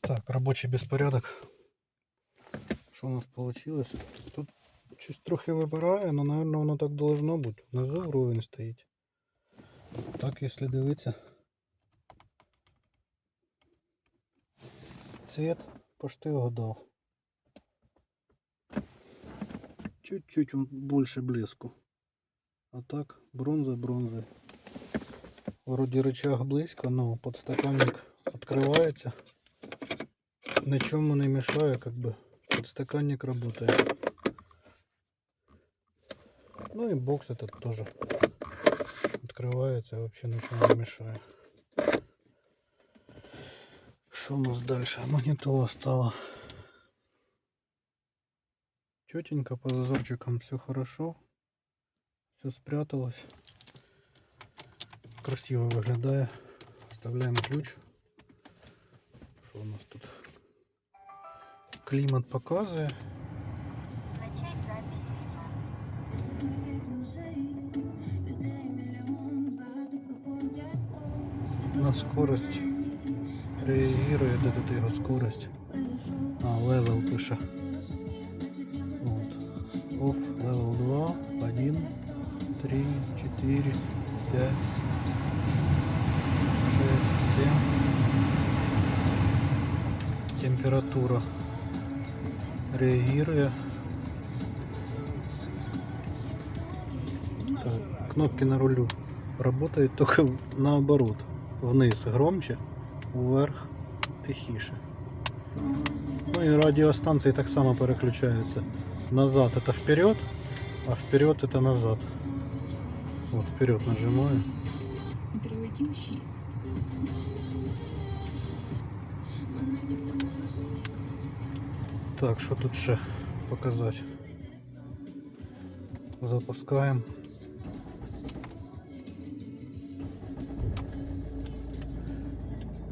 Так, робочий безпорядок. Що у нас вийшло? Тут щось трохи вибирає, але, мабуть, воно так должно бути. Внизу вровень стоїть. Так, якщо дивитися. Цвет почти угадав. Чуть-чуть больше блеску. А так, бронза бронзой. Вроде рычаг близько, но подстаканник открывается. Ничему не мешаю, как бы подстаканник работает. Ну и бокс этот тоже открывается, вообще ничего не мешает. Что у нас дальше? Магнитола стала. Четенько по зазорчикам все хорошо. Все спряталось. Красиво выглядает. Вставляем ключ. Что у нас тут? Климат показывает. На скорость реагирует этот его скорость. А, левел пише. Вот. Off, левел 2, 1, 3, 4, 5, 6, 7. Температура реагирует. Так, кнопки на рулю работают только наоборот. Вниз громче, вверх тихіше. Ну і радіостанції так само переключаються. Назад это вперед, а вперед это назад. Вот вперед нажимаю. 316. Так, що тут ще показати? Запускаємо.